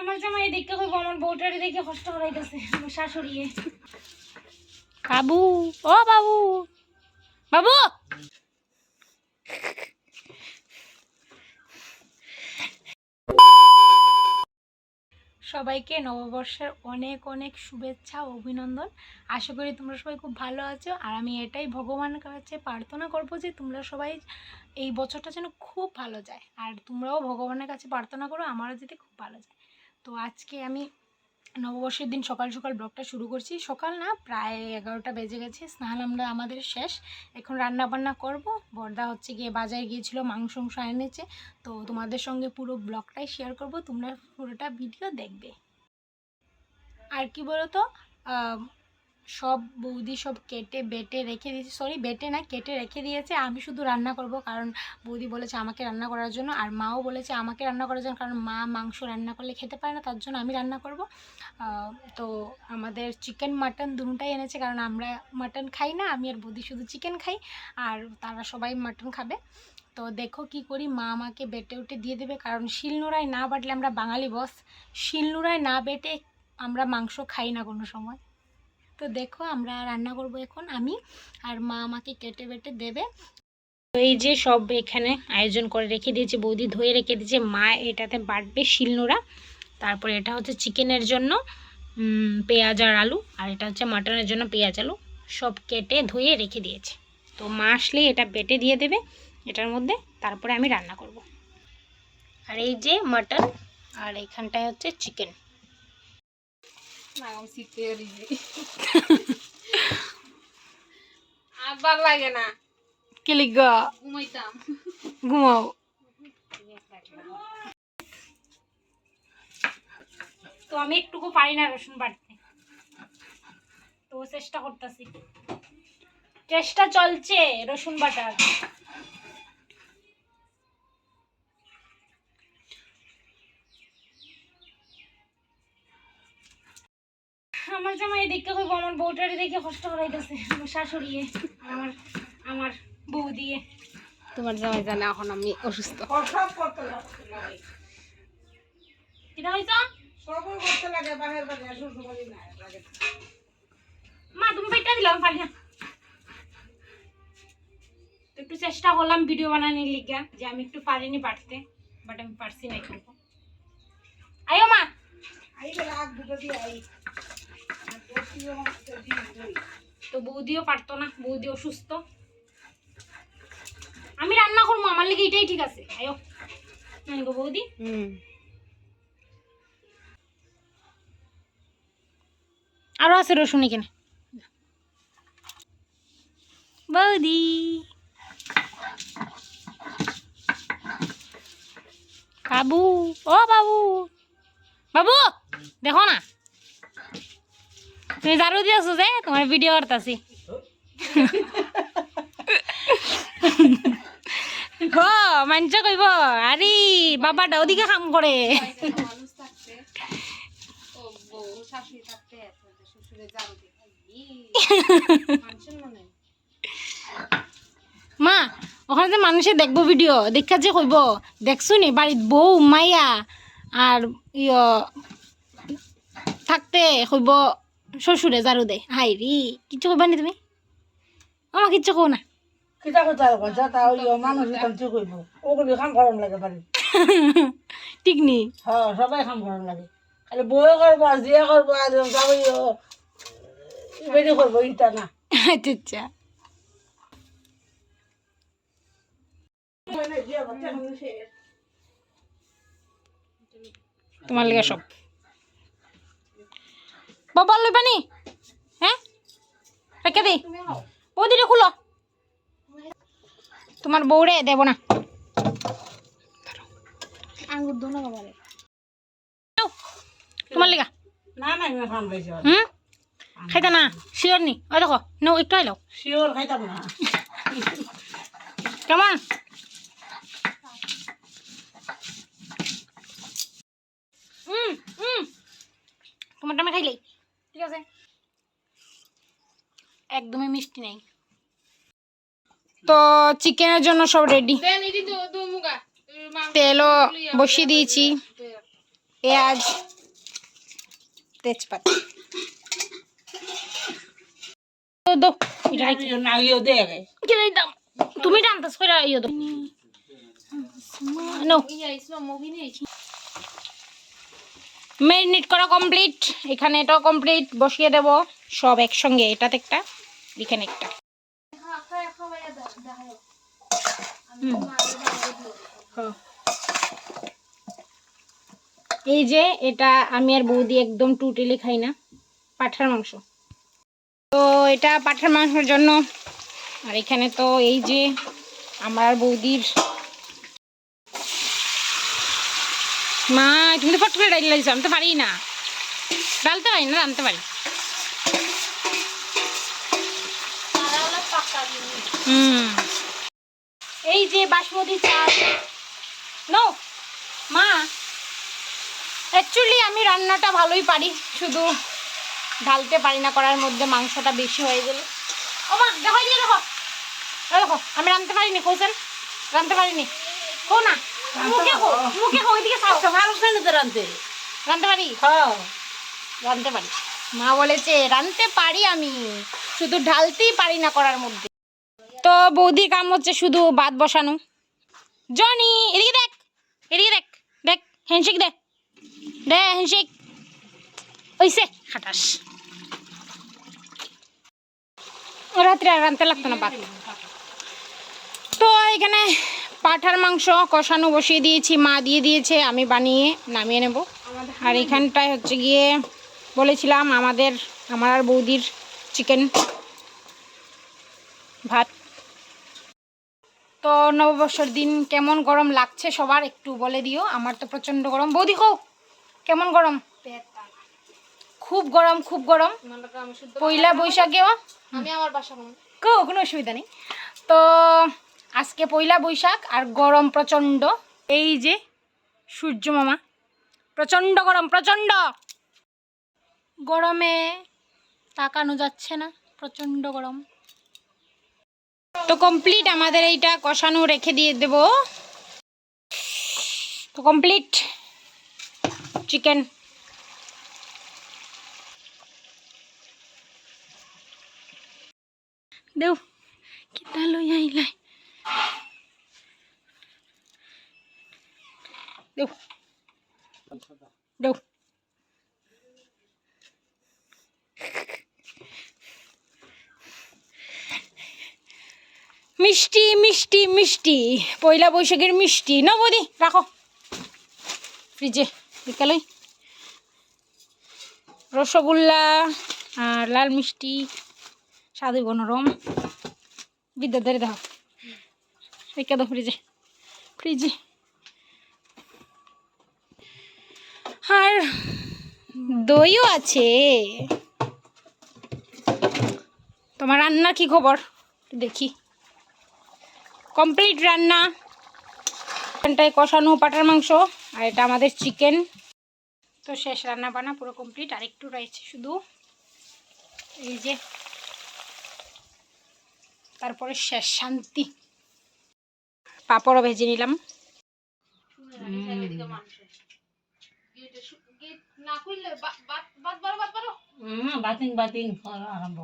আমার জামাই দেখতে হইব আমার বউটারে দেখে কষ্ট হরাইতেছে আমার শাশুড়ি বাবু ও বাবু। বাবু! সবাইকে নববর্ষের অনেক অনেক শুভেচ্ছা অভিনন্দন। আশা করি তোমরা সবাই খুব ভালো আছো আর আমি এটাই ভগবানের কাছে প্রার্থনা করব যে তোমরা সবাই এই বছরটা যেন খুব ভালো যায়। আর তোমরাও ভগবানের কাছে প্রার্থনা করো আমারও যেতে খুব ভালো যায়। তো আজকে আমি নববর্ষের দিন সকাল সকাল ব্লগটা শুরু করছি। সকাল না প্রায় এগারোটা বেজে গেছে স্নান আমরা আমাদের শেষ। এখন রান্না বান্না করব। বর্দা হচ্ছে গিয়ে বাজারে গিয়েছিল মাংস মাংস এনেছে। তো তোমাদের সঙ্গে পুরো ব্লগটাই শেয়ার করব তোমরা পুরোটা ভিডিও দেখবে। আর কি বলো আহ, সব বৌদি সব কেটে, বেটে রেখে দিয়েছে। সরি বেটে না, কেটে রেখে দিয়েছে। আমি শুধু রান্না করব কারণ বৌদি বলেছে আমাকে রান্না করার জন্য আর মাও বলেছে আমাকে রান্না করার জন্য কারণ মা মাংস রান্না করলে খেতে পারে না, তার জন্য আমি রান্না করব। তো আমাদের চিকেন মাটন দুটাই এনেছে কারণ আমরা মাটন খাই না, আমি আর বৌদি শুধু চিকেন খাই আর তারা সবাই মাটন খাবে। তো দেখো কি করি, মা আমাকে বেটে উঠে দিয়ে দেবে কারণ শিলনোড়ায় না বাটলে আমরা বাঙালি বস শিলনোড়ায় না বেটে আমরা মাংস খাই না কোনো সময়। তো দেখো আমরা রান্না করব এখন আমি আর মা আমাকে কেটে বেটে দেবে। এই যে সব এখানে আয়োজন করে রেখে দিয়েছে, বৌদি ধুয়ে রেখে দিয়েছে, মা এটাতে বাটবে শিলনোড়া। তারপরে এটা হচ্ছে চিকেনের জন্য পেঁয়াজ আর আলু, আর এটা হচ্ছে মাটনের জন্য পেঁয়াজ আলু। সব কেটে ধুয়ে রেখে দিয়েছে। তো মা আসলেই এটা বেটে দিয়ে দেবে এটার মধ্যে, তারপরে আমি রান্না করব। আর এই যে মাটন, আর এইখানটায় হচ্ছে চিকেন। শীতে লাগে না। ঘুমাইতাম। ঘুমাও। তো আমি একটুকু পারি না রসুন বাটতে তো চেষ্টা করতেছি। চেষ্টা চলছে রসুন বাটার। আমার জামাই দেখতে হইব আমার বউটারে দেখে কষ্ট হরাইতেছে আমার শাশুড়ি আর আমার আমার বউ দিয়ে। তোমার জামাই জানে এখন আমি অসুস্থ। কিনা হইছ? মা তুমি পেটটা দিলাম পারি না। একটু চেষ্টা করলাম ভিডিও বানানোর লিগা যে আমি একটু পারিনি পারতে বাট আমি পারছি না একটু। আয়ো মা। তো বৌদিও পারতো না বৌদি অসুস্থ। আমি রান্না করব আমার লেগে এটাই ঠিক আছে। আয়ো গো বৌদি। আরও আছে রসুন এখানে। বৌদি। বাবু ও বাবু। বাবু দেখো না। তুমি জারু দিয়েছ যে? তোমার ভিডিও করতেছি ও মানছ কইব। আরে, বাবাটা ওদিকে কাম করে। মা, ওখানে যে মানুষে দেখব ভিডিও দেখা যে কইব। দেখছ নি বাড়িত বউ, মাইয়া, আর ইয়, থাকতে কইব। শ্বশুরে জারু দে। হাই রি কিচ্ছু কইবা নি তুমি? আমার কিচ্ছু কও না। কিতা কথা কথা তা ওই মানুষ এখন ঠিক হইব। ওগুলি খাম গরম লাগে বাড়ি ঠিক নি? হ্যাঁ সবাই খাম গরম লাগে। খালি বয়ে করব আর জিয়া করব আর সবাই বেরি করব ইটা না। আচ্ছা আচ্ছা। তোমার লেগে সব। বাবা লইবা নি? হ্যাঁ? রেখে দি। বৌদিটা খুলো। তোমার বউরে দেব না। আঙ্গুর দোনো বাবারে। তোমার লেগা। না না হুম? খাইতা না শিওর নি। ওই দেখো নো একটু আইলো শিওর খাইতাম না। কেমন? হুম হুম। তোমারটা আমি খাইলেই ঠিক আছে? একদমই মিষ্টি নেই। তো চিকেনের জন্য সব রেডি তেলও বসিয়ে দিয়েছি। পেঁয়াজ তেজপাতা। তুমি কইরা ইয়ে দো মেরিনেট করা কমপ্লিট এখানে এটাও কমপ্লিট বসিয়ে দেব সব একসঙ্গে। এটাতে একটা, এখানে একটা। এই যে এটা আমি আর বৌদি একদম টুটেলে খাই না। পাঠার মাংস। তো এটা পাঠার মাংসের জন্য। আর এখানে তো এই যে আমার বৌদির মা, তুমি তো ফট ডাইল লাগছো আমি তো পারি না। ডালতে পারি না, রাঁধতে পারি। হুম। এই যে বাসমতি চাল। নো, মা অ্যাকচুয়ালি আমি রান্নাটা ভালোই পারি, শুধু ঢালতে পারি না করার মধ্যে মাংসটা বেশি হয়ে গেলে। ও মা দেখো। দেখো, আমি রাঁধতে পারিনি কইছেন রাঁধতে পারিনি। কো না। মুখে মুখে কো ওইদিকে খাও তো না তো রাঁধতে। রাঁধতে পারি? হ্যাঁ। রাঁধতে পারি। মা বলেছে রাঁধতে পারি আমি শুধু ঢালতেই পারি না করার মধ্যে। তো বৌদির কাম হচ্ছে শুধু ভাত বসানো। জনি এদিকে দেখ এদিকে দেখ দেখ হ্যান্ডশেক দে। দে হ্যান্ডশেক ওইসে খাটাস রাত্রে আর রাঁধতে লাগতো না ভাত। তো এখানে পাঠার মাংস কষানো বসিয়ে দিয়েছি মা দিয়ে দিয়েছে আমি বানিয়ে নামিয়ে নেব। আর এখানটায় হচ্ছে গিয়ে বলেছিলাম আমাদের আমার আর বৌদির চিকেন ভাত। তো নববর্ষর দিন কেমন গরম লাগছে সবার একটু বলে দিও আমার তো প্রচণ্ড গরম। বৌদি হোক কেমন গরম? খুব গরম খুব গরম। পয়লা বৈশাখেও? আমি আমার বাসা কোনো অসুবিধা নেই। তো আজকে পয়লা বৈশাখ আর গরম প্রচণ্ড। এই যে সূর্য মামা, প্রচণ্ড গরম, প্রচণ্ড। গরমে তাকানো যাচ্ছে না, প্রচণ্ড গরম। তো কমপ্লিট আমাদের এইটা কষানো রেখে দিয়ে দেব। তো কমপ্লিট চিকেন দেও কিতা লই আইলাই? মিষ্টি মিষ্টি মিষ্টি। পয়লা বৈশাখের মিষ্টি। না বৌদি, রাখো। ফ্রিজে বিকালই রসগোল্লা আর লাল মিষ্টি, স্বাদু গণরম বিদ্যুৎ ধরে দাও। রেখে দাও ফ্রিজে ফ্রিজে। আর দইও আছে। তোমার রান্নার কি খবর? দেখি। কমপ্লিট রান্না এখানটায় কষানো পাটার মাংস আর এটা আমাদের চিকেন তো শেষ রান্না বান্না পুরো কমপ্লিট আর একটু রয়েছে শুধু এই যে তারপরে শেষ শান্তি পাঁপড়ও ভেজে নিলাম বাতিং বাতিং আরম্ভ